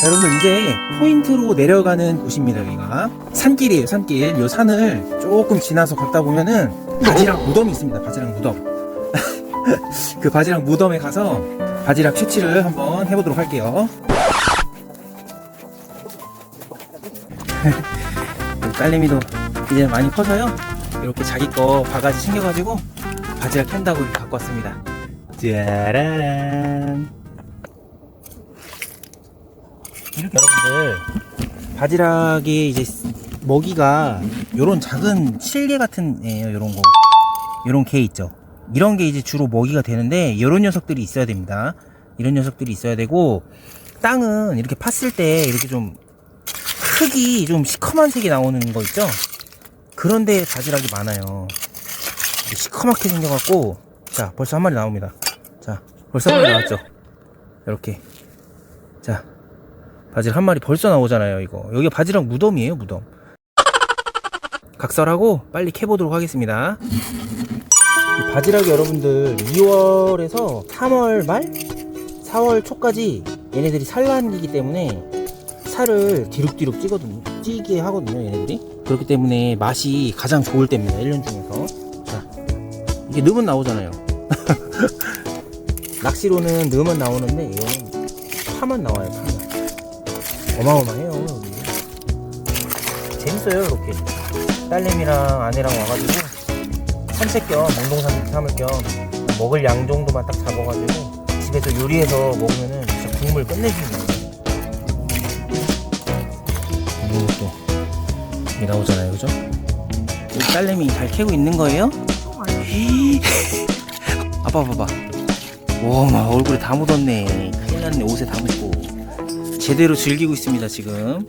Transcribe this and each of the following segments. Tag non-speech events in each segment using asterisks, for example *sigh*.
자, 여러분들 이제 포인트로 내려가는 곳입니다 여기가. 산길이에요 산길. 요 산을 조금 지나서 걷다 보면은 바지락 무덤이 있습니다 바지락 무덤. *laughs* 그 바지락 무덤에 가서 바지락 채취를 한번 해보도록 할게요. *laughs* 딸내미도 이제 많이 커서요. 이렇게 자기 거 바가지 챙겨가지고 바지락 캔다고 갖고 왔습니다. 짜란 여러분들 바지락이 이제 먹이가 요런 작은 실개 같은 애요 요런 거 요런 개 있죠. 이런 게 이제 주로 먹이가 되는데 요런 녀석들이 있어야 됩니다. 이런 녀석들이 있어야 되고 땅은 이렇게 팠을 때 이렇게 좀 흙이 좀 시커먼 색이 나오는 거 있죠? 그런데 바지락이 많아요. 시커멓게 생겨갖고 자 벌써 한 마리 나옵니다. 자 벌써 한 마리 나왔죠? 이렇게. 자 바지락 한 마리 벌써 나오잖아요 이거. 여기 바지락 무덤이에요 무덤. 각설하고 빨리 캐보도록 하겠습니다. 이 바지락이 여러분들 2월에서 3월 말 4월 초까지 얘네들이 산란기기 때문에 살을 뒤룩뒤룩 찌거든요. 찌게 하거든요 얘네들이. 그렇기 때문에 맛이 가장 좋을 때입니다 1년 중에서. 자 이게 넣으면 나오잖아요. *laughs* 낚시로는 넣으면 나오는데 이거는 파만 나와요 파만 어마어마해요 여기. 재밌어요 이렇게. 딸내미랑 아내랑 와가지고 산책 겸 운동 삼을 겸 먹을 양 정도만 딱 잡아가지고 집에서 요리해서 먹으면은 진짜 국물 끝내줍니다 이것도 이게 나오잖아요 그죠? 우리 딸내미 잘 캐고 있는 거예요? *laughs* 아빠 봐봐. 와마 얼굴에 다 묻었네. 큰일 났네 옷에 다 묻고 제대로 즐기고 있습니다 지금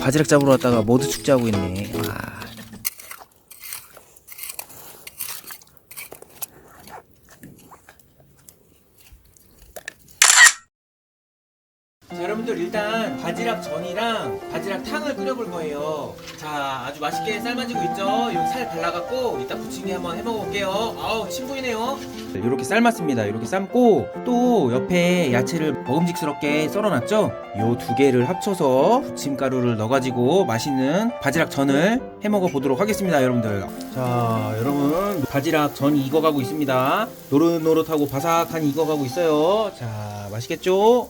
바지락 잡으러 왔다가 모두 축제하고 있네 와. 여러분들 일단 바지락 전이랑 바지락 탕을 끓여볼 거예요. 자 아주 맛있게 삶아지고 있죠? 여기 살 발라갖고 이따 부침개 한번 해먹어 볼게요. 아우 침 보이네요. 이렇게 삶았습니다. 이렇게 삶고 또 옆에 야채를 먹음직스럽게 썰어놨죠? 요 두 개를 합쳐서 부침가루를 넣어가지고 맛있는 바지락 전을 해먹어 보도록 하겠습니다 여러분들. 자 여러분. 바지락 전이 익어가고 있습니다. 노릇노릇하고 바삭하니 익어가고 있어요. 자 맛있겠죠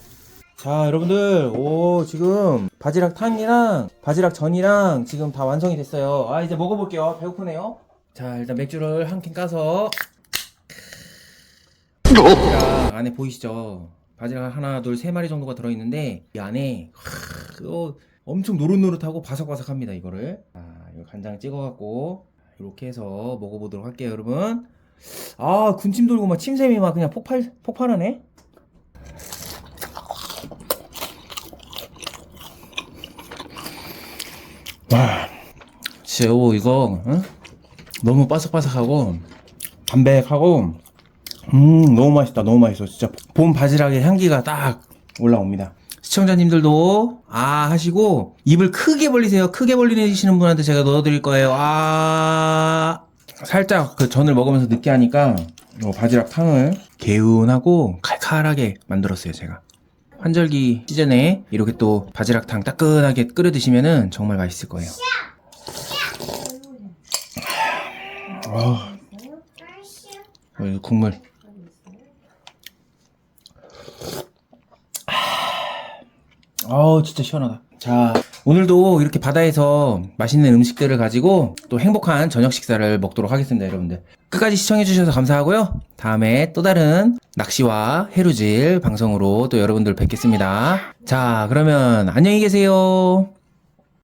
자 여러분들 오 지금 바지락 탕이랑 바지락 전이랑 지금 다 완성이 됐어요. 아 이제 먹어볼게요. 배고프네요. 자 일단 맥주를 한 캔 까서. 바지락 안에 보이시죠? 바지락 하나 둘 세 마리 정도가 들어있는데 이 안에 하, 어, 엄청 노릇노릇하고 바삭바삭합니다 이거를. 아 이거 간장 찍어갖고 이렇게 해서 먹어보도록 할게요 여러분. 아 군침 돌고 막 침샘이 막 그냥 폭발 폭발하네 와, 진짜 오, 이거 응? 너무 바삭바삭하고 담백하고 음 너무 맛있다 너무 맛있어 진짜. 봄 바지락의 향기가 딱 올라옵니다. 시청자님들도 아 하시고 입을 크게 벌리세요. 크게 벌리시는 분한테 제가 넣어드릴 거예요. 아. 살짝 그 전을 먹으면서 느끼하니까 요 바지락 탕을 개운하고 칼칼하게 만들었어요 제가 환절기 시즌에 이렇게 또 바지락탕 따끈하게 끓여 드시면은 정말 맛있을 거예요. 아, 어, 국물. 아우 진짜 시원하다. 자 오늘도 이렇게 바다에서 맛있는 음식들을 가지고 또 행복한 저녁 식사를 먹도록 하겠습니다, 여러분들. 끝까지 시청해주셔서 감사하고요. 다음에 또 다른 낚시와 해루질 방송으로 또 여러분들 뵙겠습니다. 자 그러면 안녕히 계세요.